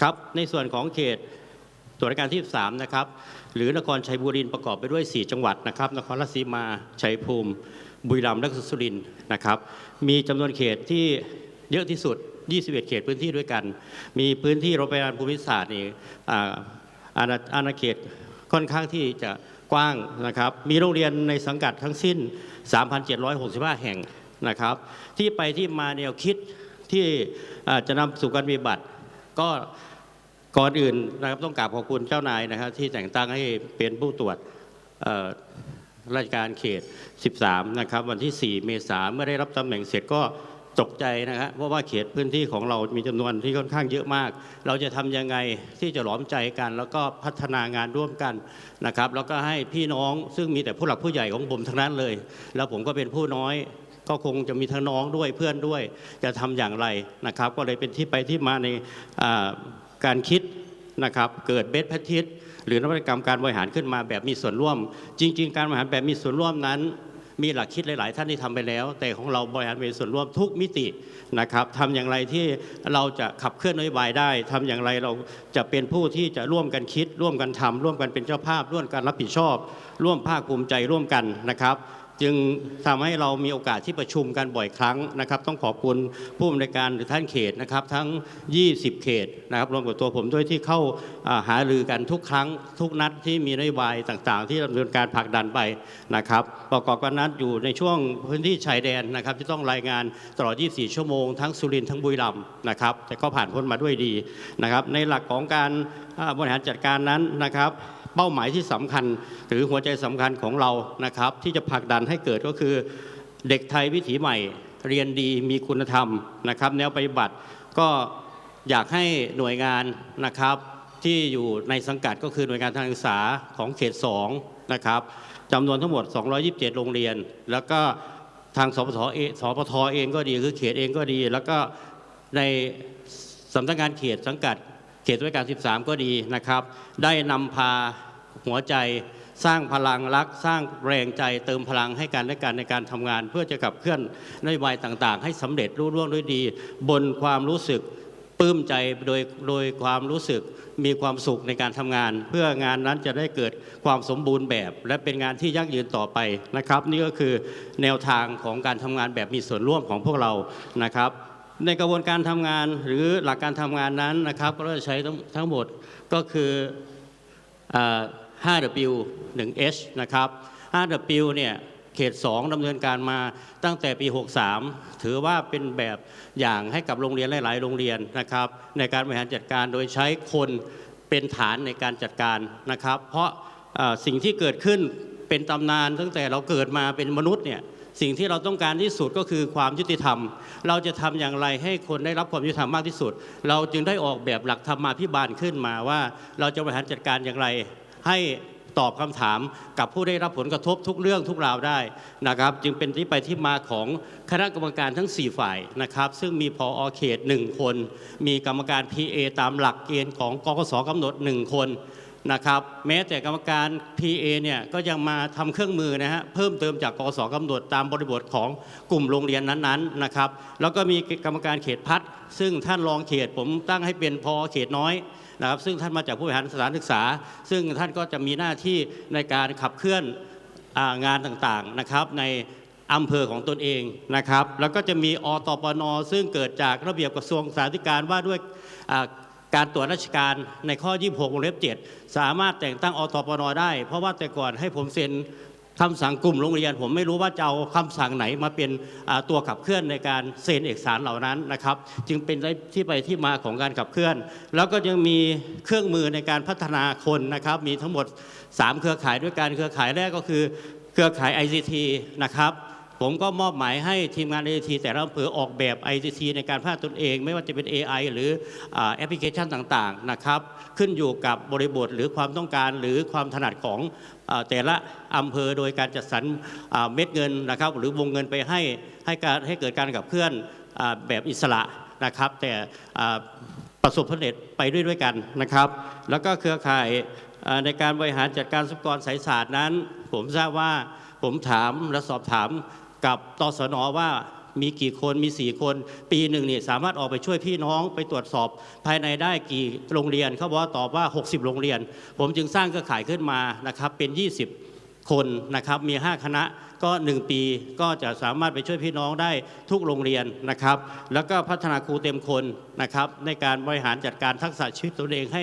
ครับในส่วนของเขตตรวจการที่ 3 นะครับ หรือนครชัยบุรีประกอบไปด้วย 4 จังหวัดนะครับ นครราชสีมา ชัยภูมิ บุรีรัมย์และสุรินทร์นะครับ มีจำนวนเขตที่เยอะที่สุด 21 เขตพื้นที่ด้วยกัน มีพื้นที่โรงพยาบาลภูมิศาสตร์นี่อาอาณาอาณาเขตค่อนข้างที่จะกว้างนะครับ มีโรงเรียนในสังกัดทั้งสิ้น 3,765 แห่งนะครับ ที่ไปที่มาแนวคิดที่จะนำสู่การปฏิบัติก็ ก่อนอื่นนะครับต้องกราบขอบคุณเจ้านายนะครับที่แต่งตั้งให้เป็นผู้ตรวจราชการเขต 13 นะครับ วันที่ 4 เมษายนเมื่อได้รับตำแหน่งเสร็จก็ตกใจนะครับเพราะว่าเขตพื้นที่ของเรามีจำนวนที่ค่อนข้างเยอะมาก เราจะทำยังไงที่จะหลอมใจกัน แล้วก็พัฒนางานร่วมกันนะครับ แล้วก็ให้พี่น้องซึ่งมีแต่ผู้หลักผู้ใหญ่ของผมทั้งนั้นเลย แล้วผมก็เป็นผู้น้อยก็คงจะมีทั้งน้องด้วยเพื่อนด้วย จะทำอย่างไรนะครับ ก็เลยเป็นที่ไปที่มาใน การคิดนะครับเกิดเบสแพทิสหรือนวัตกรรมการบริหารขึ้นมาแบบมีส่วนร่วม จริง ๆ การบริหารแบบมีส่วนร่วมนั้น มีหลักคิดหลาย ๆ ท่านที่ทำไปแล้ว แต่ของเราบริหารเป็นส่วนร่วมทุกมิตินะครับทำอย่างไรที่เราจะขับเคลื่อนนโยบายได้ทำอย่างไรเราจะเป็นผู้ที่จะร่วมกันคิด ร่วมกันทำร่วมกันเป็นเจ้าภาพ ร่วมกันรับผิดชอบ ร่วมภาคภูมิใจร่วมกันนะครับ จึงทำให้เรามีโอกาสที่ประชุมกันบ่อยครั้งนะครับ ต้องขอบคุณผู้อำนวยการหรือท่านเขตนะครับ ทั้ง 20 เขตนะครับรวมกับตัวผมด้วยที่เข้าอ่าหารือกันทุกครั้ง ทุกนัดที่มีนโยบายต่างๆ ที่ดำเนินการผลักดันไปนะครับ ประกอบกับนั้นอยู่ในช่วงพื้นที่ชายแดนนะครับ ที่ต้องรายงานตลอด 24 ชั่วโมงทั้งสุรินทร์ทั้งบุรีรัมย์นะครับ แต่ก็ผ่านพ้นมาด้วยดีนะครับ ในหลักของการบริหารจัดการนั้นนะครับ เป้าหมายที่สำคัญ หรือหัวใจสำคัญของเรานะครับ ที่จะผลักดันให้เกิดก็คือเด็กไทยวิถีใหม่ เรียนดีมีคุณธรรมนะครับ แนวปฏิบัติก็อยากให้หน่วยงานนะครับที่อยู่ในสังกัดก็คือหน่วยงานทางศึกษาของเขต2นะครับจำนวนทั้งหมด 227 โรงเรียน แล้วก็ทางสปทเอสปทเองก็ดีคือเขตเองก็ดี แล้วก็ในสำนักงานเขตสังกัด เขตด้วยการ 13 ก็ดีนะครับ ได้นำพาหัวใจสร้างพลังรัก สร้างแรงใจเติมพลังให้กันและกันในการทำงาน เพื่อจะขับเคลื่อนนโยบายต่างๆ ให้สำเร็จรุ่ร่วงด้วยดี บนความรู้สึกปลื้มใจโดยโดยความรู้สึกมีความสุขในการทำงาน เพื่องานนั้นจะได้เกิดความสมบูรณ์แบบ และเป็นงานที่ยั่งยืนต่อไปนะครับ นี่ก็คือแนวทางของการทำงานแบบมีส่วนร่วมของพวกเรานะครับ ในกระบวนการทำงานหรือหลักการทำงานนั้นนะครับก็จะใช้ทั้งหมดก็คือ 5W 1H นะครับ 5W เนี่ยเขต 2ดำเนินการมาตั้งแต่ปี 63 ถือว่าเป็นแบบอย่างให้กับโรงเรียนหลาย ๆ โรงเรียนนะครับ ในการบริหารจัดการโดยใช้คนเป็นฐานในการจัดการนะครับ เพราะสิ่งที่เกิดขึ้นเป็นตำนานตั้งแต่เราเกิดมาเป็นมนุษย์เนี่ย สิ่งที่เราต้องการที่สุดก็คือความยุติธรรม เราจะทำอย่างไรให้คนได้รับความยุติธรรมมากที่สุด เราจึงได้ออกแบบหลักธรรมาภิบาลขึ้นมาว่า เราจะบริหารจัดการอย่างไร ให้ตอบคำถามกับผู้ได้รับผลกระทบทุกเรื่องทุกราวได้นะครับ จึงเป็นที่ไปที่มาของคณะกรรมการทั้ง 4 ฝ่ายนะครับ ซึ่งมีพออเขต 1 คน มีกรรมการ PA ตามหลักเกณฑ์ของกกสกำหนด 1 คน นะครับแม้แต่กรรมการ PA เนี่ยก็ยังมาทำเครื่องมือนะฮะเพิ่มเติมจากกกสกำหนดตามบริบทของกลุ่มโรงเรียนนั้นๆนะครับแล้วก็มีกรรมการเขตพัฒน์ซึ่งท่านรองเขตผมตั้งให้เป็นพอเขตน้อยนะครับซึ่งท่านมาจากผู้บริหารสถานศึกษา ซึ่งท่านก็จะมีหน้าที่ในการขับเคลื่อนองานต่างๆนะครับในอำเภอของตนเองนะครับแล้วก็จะมีอตปนซึ่งเกิดจากระเบียบกระทรวงสาธารณการว่าด้วย การตรวจราชการในข้อ 26วงเล็บ7 สามารถแต่งตั้งอตปนได้ เพราะว่าแต่ก่อนให้ผมเซ็นคำสั่งกลุ่มโรงเรียน ผมไม่รู้ว่าจะเอาคำสั่งไหนมาเป็นตัวขับเคลื่อนในการเซ็นเอกสารเหล่านั้นนะครับ จึงเป็นที่ไปที่มาของการขับเคลื่อน แล้วก็ยังมีเครื่องมือในการพัฒนาคนนะครับ มีทั้งหมด 3 เครือข่ายด้วยกันเครือข่ายแรกก็คือเครือข่าย ICT นะครับ ผมก็มอบหมายให้ทีมงาน ICT แต่ละอำเภอออกแบบ ICT ในการพัฒนาตนเอง ไม่ว่าจะเป็น AI หรือแอปพลิเคชันต่างๆนะครับขึ้นอยู่กับบริบทหรือความต้องการหรือความถนัดของอแต่ละอำเภอโดยการจัดสรรเม็ดเงินนะครับ หรือวงเงินไปให้ให้การให้เกิดการกับเคลื่อนอแบบอิสระนะครับ แต่ประสบผลสำเร็จไปด้วยด้วยกันนะครับ แล้วก็เครือข่ายในการบริหารจัดการทรัพยากรสายศาสตร์นั้น ผมทราบว่าผมถามและสอบถาม กับตสนว่ามีกี่คนมี 4 คน ปีหนึ่งเนี่ยสามารถออกไปช่วยพี่น้องไปตรวจสอบ ภายในได้กี่โรงเรียนเขาบอกว่าตอบว่า 60 โรงเรียน ผมจึงสร้างเครือข่ายขึ้นมานะครับเป็น 20 คนนะครับมี 5 คณะก็ 1 ปีก็จะสามารถไปช่วยพี่น้องได้ทุกโรงเรียนนะครับ แล้วก็พัฒนาครูเต็มคนนะครับในการบริหารจัดการทักษะชีวิตตนเองให้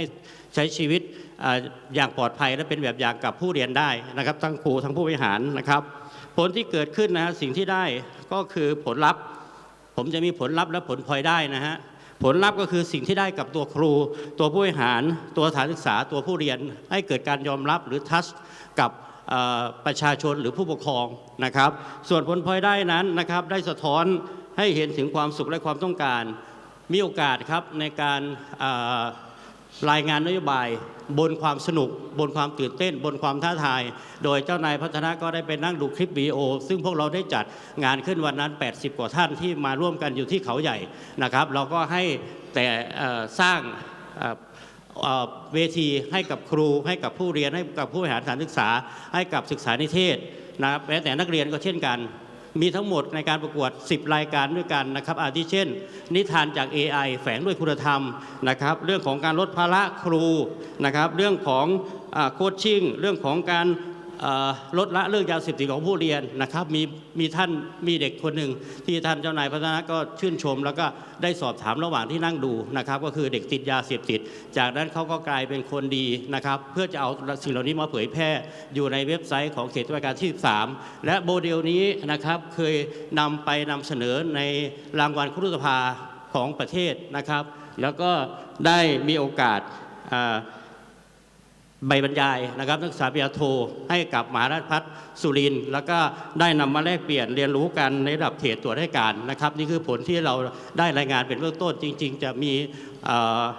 ใช้ชีวิตอ่าอย่างปลอดภัยและเป็นแบบอย่างกับผู้เรียนได้นะครับทั้งครูทั้งผู้บริหารนะครับ ผลที่เกิดขึ้นนะฮะสิ่งที่ได้ก็คือผลลัพธ์ ผมจะมีผลลัพธ์และผลพลอยได้นะฮะผลลัพธ์ก็คือสิ่งที่ได้กับตัวครู ตัวผู้บริหาร ตัวสถานศึกษาตัวผู้เรียน ให้เกิดการยอมรับหรือทัชกับประชาชนหรือผู้ปกครองนะครับ ส่วนผลพลอยได้นั้นนะครับได้สะท้อนให้เห็นถึงความสุขและความต้องการ มีโอกาสครับในการ รายงานนโยบายบนความสนุก บนความตื่นเต้น บนความท้าทาย โดยเจ้านายพัฒนาก็ได้ไปนั่งดูคลิปวิดีโอ ซึ่งพวกเราได้จัดงานขึ้นวันนั้น 80 กว่าท่านที่มาร่วมกันอยู่ที่เขาใหญ่นะครับ เราก็ให้แต่สร้างเอ่อเอ่อเวทีให้กับครูให้กับผู้เรียนให้กับผู้บริหารสถานศึกษา ให้กับศึกษานิเทศนะครับแม้แต่นักเรียนก็เช่นกัน มีทั้งหมดในการประกวด 10 รายการด้วยกันนะครับอาทิเช่น นิทานจาก AI แฝงด้วยคุณธรรมนะครับ เรื่องของการลดภาระครูนะครับ เรื่องของโคชชิ่ง เรื่องของการ ลดละเลิกยาเสพติดของผู้เรียนนะครับมีมีท่านมีเด็กคนหนึ่งที่ท่านเจ้านายพัฒนาก็ชื่นชม แล้วก็ได้สอบถามระหว่างที่นั่งดูนะครับก็คือเด็กติดยาเสพติด จากนั้นเขาก็กลายเป็นคนดีนะครับเพื่อจะเอาสิ่งเหล่านี้มาเผยแพร่อยู่ในเว็บไซต์ของเขตราชการที่13และโมเดลนี้นะครับเคยนำไปนำเสนอในรางวัลครุฑสภาของประเทศนะครับ แล้วก็ได้มีโอกาสอ่า ใบบรรยายนะครับนักศึกษาปริญญาโทให้กับมหาราชพัฒสุรินทร์แล้วก็ได้นำมาแลกเปลี่ยนเรียนรู้กันในระดับเขตตรวจราชการนะครับ นี่คือผลที่เราได้รายงานเป็นเบื้องต้นจริง ๆ จะมี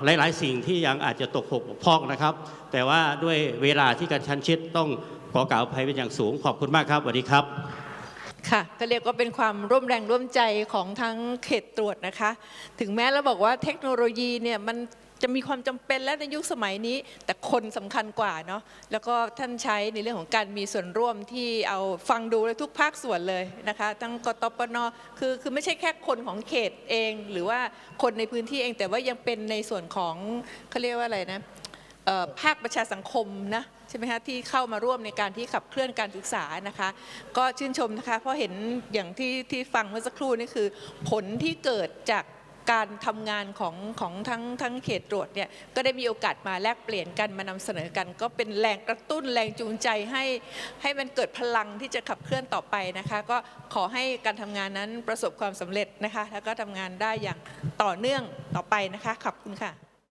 หลายๆ สิ่งที่ยังอาจจะตกหกพร่องนะครับ แต่ว่าด้วยเวลาที่การชันชิดต้องขอกล่าวอภัยเป็นอย่างสูงขอบคุณมากครับสวัสดีครับ ค่ะก็เรียกว่าเป็นความร่วมแรงร่วมใจของทั้งเขตตรวจนะคะ ถึงแม้เราบอกว่าเทคโนโลยีเนี่ยมันจะมีความจำเป็นและในยุคสมัยนี้ แต่คนสำคัญกว่าเนาะแล้วก็ท่านใช้ในเรื่องของการมีส่วนร่วมที่เอาฟังดูเลยทุกภาคส่วนเลยนะคะทั้งกตปนคือคือไม่ใช่แค่คนของเขตเอง หรือว่าคนในพื้นที่เองแต่ว่ายังเป็นในส่วนของเขาเรียกว่าอะไรนะ ภาคประชาสังคมนะใช่ไหมคะที่เข้ามาร่วมในการที่ขับเคลื่อนการศึกษานะคะ ก็ชื่นชมนะคะเพราะเห็นอย่างที่ที่ฟังเมื่อสักครู่นี่คือ ผลที่เกิดจากการทำงานของของทั้งทั้งเขตตรวจเนี่ยก็ได้มีโอกาสมาแลกเปลี่ยนกันมานำเสนอกัน ก็เป็นแรงกระตุ้นแรงจูงใจให้ให้มันเกิดพลังที่จะขับเคลื่อนต่อไปนะคะ ก็ขอให้การทำงานนั้นประสบความสำเร็จนะคะ แล้วก็ทำงานได้อย่างต่อเนื่องต่อไปนะคะขอบคุณค่ะ